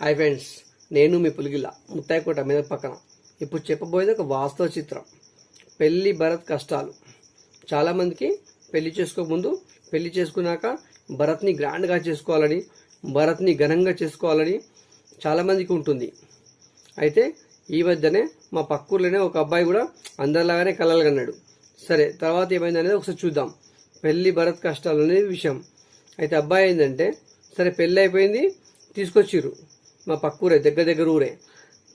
Hi friends నేను మీ పులిగిల ముత్తాయికోట మీద పక్కన. ఇప్పుడు చెప్పబోయేది ఒక వాస్తవ చిత్రం. పెళ్ళి భరత్ కష్టాలు. చాలామందికి పెళ్ళి చేసుకోకముందు పెళ్ళి చేసుకున్నాక భరత్ని గ్రాండ్గా చేసుకోవాలని భరత్ని ఘనంగా చేసుకోవాలని చాలామందికి ఉంటుంది. అయితే ఈ మధ్యనే మా పక్కూర్లోనే ఒక అబ్బాయి కూడా అందరిలాగానే కలలు సరే తర్వాత ఏమైంది అనేది ఒకసారి చూద్దాం. పెళ్ళి భరత్ కష్టాలు అనేది విషయం. అయితే అబ్బాయి ఏంటంటే సరే పెళ్ళి అయిపోయింది తీసుకొచ్చిర్రు. మా పక్కూరే దగ్గర దగ్గర ఊరే.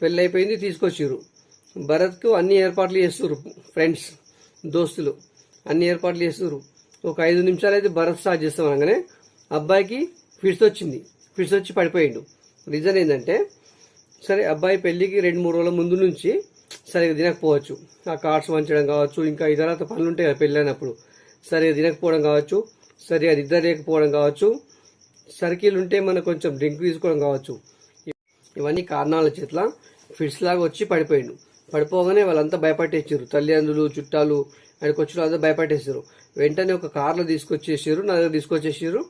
పెళ్ళి అయిపోయింది తీసుకొచ్చిర్రు. భరత్కు అన్ని ఏర్పాట్లు చేస్తుర్రు ఫ్రెండ్స్ దోస్తులు. అన్ని ఏర్పాట్లు చేస్తుర్రు. ఒక ఐదు నిమిషాలు అయితే భరత్ స్టార్ట్ చేస్తాం అనగానే అబ్బాయికి ఫిట్స్ వచ్చింది. ఫిట్స్ వచ్చి పడిపోయిండు. రీజన్ ఏంటంటే సరే అబ్బాయి పెళ్ళికి రెండు మూడు రోజుల ముందు నుంచి సరిగా తినకపోవచ్చు. ఆ కార్డ్స్ వంచడం కావచ్చు ఇంకా ఇతర పనులు ఉంటాయి కదా పెళ్ళైనప్పుడు సరిగా తినకపోవడం కావచ్చు సరిగా నిద్ర లేకపోవడం కావచ్చు సర్కిల్ ఉంటే మనం కొంచెం డ్రింక్ తీసుకోవడం కావచ్చు. ఇవన్నీ కారణాల చేతుల ఫిట్స్ లాగా వచ్చి పడిపోయిండు. పడిపోగానే వాళ్ళంతా భయపట్టేసారు తల్లిదండ్రులు చుట్టాలు ఆయనకు వచ్చిన అందరూ భయపట్టేసారు వెంటనే ఒక కార్లో తీసుకొచ్చేసారు నా దగ్గర తీసుకొచ్చేసారు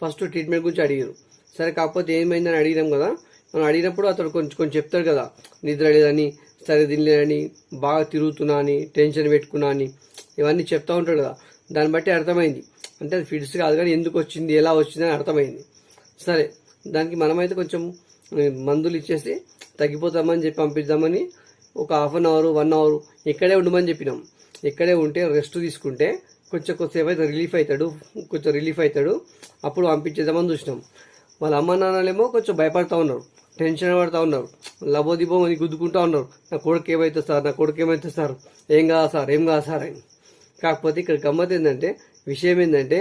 ఫస్ట్ ట్రీట్మెంట్ గురించి అడిగారు సరే కాకపోతే ఏమైందని అడిగినాం కదా. మనం అడిగినప్పుడు అతడు కొంచెం కొంచెం చెప్తాడు కదా. నిద్ర లేదని సరే తినలేదని బాగా తిరుగుతున్నా అని టెన్షన్ పెట్టుకున్నా అని ఇవన్నీ చెప్తా ఉంటాడు కదా. దాన్ని బట్టి అర్థమైంది. అంటే అది ఫిట్స్ కాదు కానీ ఎందుకు వచ్చింది ఎలా వచ్చింది అని అర్థమైంది. సరే దానికి మనమైతే కొంచెం మందులు ఇచ్చేసి తగ్గిపోతామని చెప్పి పంపిద్దామని ఒక half an hour one hour ఇక్కడే ఉండమని చెప్పినాం. ఇక్కడే ఉంటే రెస్ట్ తీసుకుంటే కొంచెం కొద్దిసేపు అయితే రిలీఫ్ అవుతాడు కొంచెం రిలీఫ్ అవుతాడు. అప్పుడు పంపించేద్దామని చూసినాం. వాళ్ళ అమ్మ నాన్నలేమో కొంచెం భయపడతా ఉన్నారు టెన్షన్ పడతా ఉన్నారు. లబోదిబో అని గుద్దుకుంటా ఉన్నారు. నా కొడుకు ఏమైతే సార్ నా కొడుకు ఏమైతే సార్? ఏం కాదు సార్ ఏం కాదు సార్ అని. కాకపోతే ఇక్కడ గమ్మత్ ఏంటంటే విషయం ఏంటంటే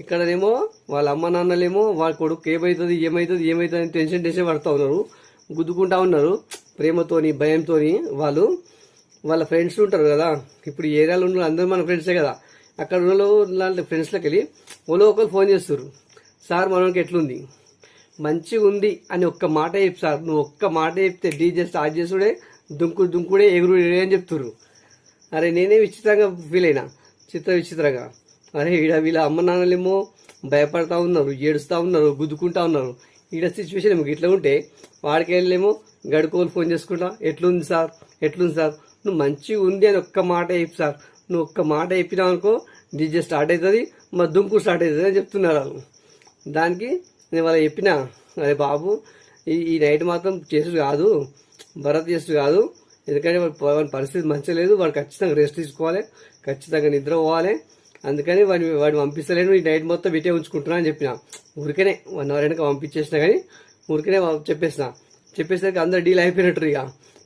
ఇక్కడనేమో వాళ్ళ అమ్మ నాన్నలేమో వాళ్ళ కొడుకు ఏమవుతుంది ఏమవుతుంది ఏమవుతుంది అని టెన్షన్ టెన్షన్ పడుతూ ఉన్నారు. గుద్దుకుంటా ఉన్నారు. ప్రేమతోని భయంతోని వాళ్ళు వాళ్ళ ఫ్రెండ్స్ ఉంటారు కదా. ఇప్పుడు ఏరియాలో ఉన్న అందరూ మన ఫ్రెండ్సే కదా. అక్కడ ఉన్న లాంటి ఫ్రెండ్స్లోకి వెళ్ళి ఓలో ఒకరు ఫోన్ చేస్తారు సార్ మనకి ఎట్లుంది? మంచిగా ఉంది అని ఒక్క మాట చెప్పు సార్. నువ్వు ఒక్క మాట చెప్తే డీజే స్టార్ట్ చేసుడే దుంకు దుంకుడే ఎగురు అని చెప్తున్నారు. అరే నేనే విచిత్రంగా ఫీల్ అయినా. చిత్ర విచిత్రంగా. అరే ఈడ వీళ్ళ అమ్మ నాన్నలేమో భయపడతా ఉన్నారు ఏడుస్తూ ఉన్నారు గుద్దుకుంటా ఉన్నారు. ఈడ సిచ్యువేషన్ ఏమో ఇట్లా ఉంటే వాడికి వెళ్ళేమో గడుకోలు ఫోన్ చేసుకుంటా ఎట్లుంది సార్? ఎట్లుంది సార్? నువ్వు మంచిగా ఉంది అని ఒక్క మాట చెప్పు సార్. నువ్వు ఒక్క మాట చెప్పినావు అనుకో డీజే స్టార్ట్ అవుతుంది మా దుంకు స్టార్ట్ అవుతుంది అని చెప్తున్నారు వాళ్ళు. దానికి నేను వాళ్ళ చెప్పిన అరే బాబు ఈ ఈ నైట్ మాత్రం చేసుడు కాదు భరత్ చేసుడు కాదు. ఎందుకంటే వాడి వాడి పరిస్థితి మంచిగా లేదు వాడు ఖచ్చితంగా రెస్ట్ తీసుకోవాలి ఖచ్చితంగా నిద్ర పోవాలి. అందుకని వాడిని వాడిని పంపిస్తలేను ఈ నైట్ మొత్తం ఇటే ఉంచుకుంటున్నా అని చెప్పిన. ఊరికనే వన్ అవర్ వెనక పంపించేసిన కానీ ఊరికనే చెప్పేసిన. చెప్పేసరికి అందరు డీల్ అయిపోయినట్టు ఇక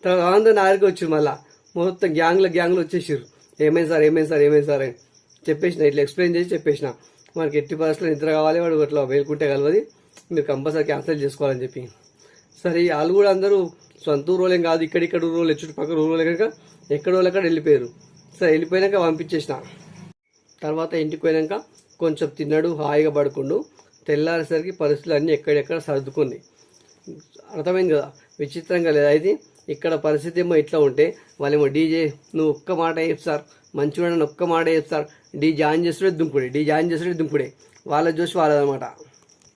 తర్వాత అందరూ నా దగ్గరికి వచ్చారు మళ్ళా. మొత్తం గ్యాంగ్లో గ్యాంగ్లో వచ్చేసారు ఏమైంది సార్ ఏమైంది సార్ ఏమైంది సార్ అని చెప్పేసిన ఇట్లా ఎక్స్ప్లెయిన్ చేసి చెప్పేసిన. మనకి ఎట్టి పరిస్థితుల్లో నిద్ర కావాలి వాడు అట్లా వేలుకుంటే కలవది. మీరు కంపల్సరీ క్యాన్సిల్ చేసుకోవాలని చెప్పి. సరే వాళ్ళు కూడా అందరూ సొంత ఊరోలేం కాదు ఇక్కడిక్కడ ఊరోలే చుట్టుపక్కల ఊరోలే కనుక ఎక్కడో ఎక్కడ వెళ్ళిపోయారు. సరే వెళ్ళిపోయినాక పంపించేసిన. తర్వాత ఇంటికి పోయినాక కొంచెం తిన్నాడు హాయిగా పడుకుండు. తెల్లారేసరికి పరిస్థితులు అన్నీ ఎక్కడెక్కడ సర్దుకుంది. అర్థమైంది కదా? విచిత్రంగా లేదు. అయితే ఇక్కడ పరిస్థితి ఏమో ఇట్లా ఉంటే వాళ్ళేమో డీజే నువ్వు ఒక్క మాట చెప్తారు సార్? మంచిగా ఒక్క మాట చెప్తారు డీ జాయిన్ చేస్తుండే దుంపుడే డీ జాయిన్ చేస్తుండే దుంకుడే. వాళ్ళ చూసి వాళ్ళదనమాట.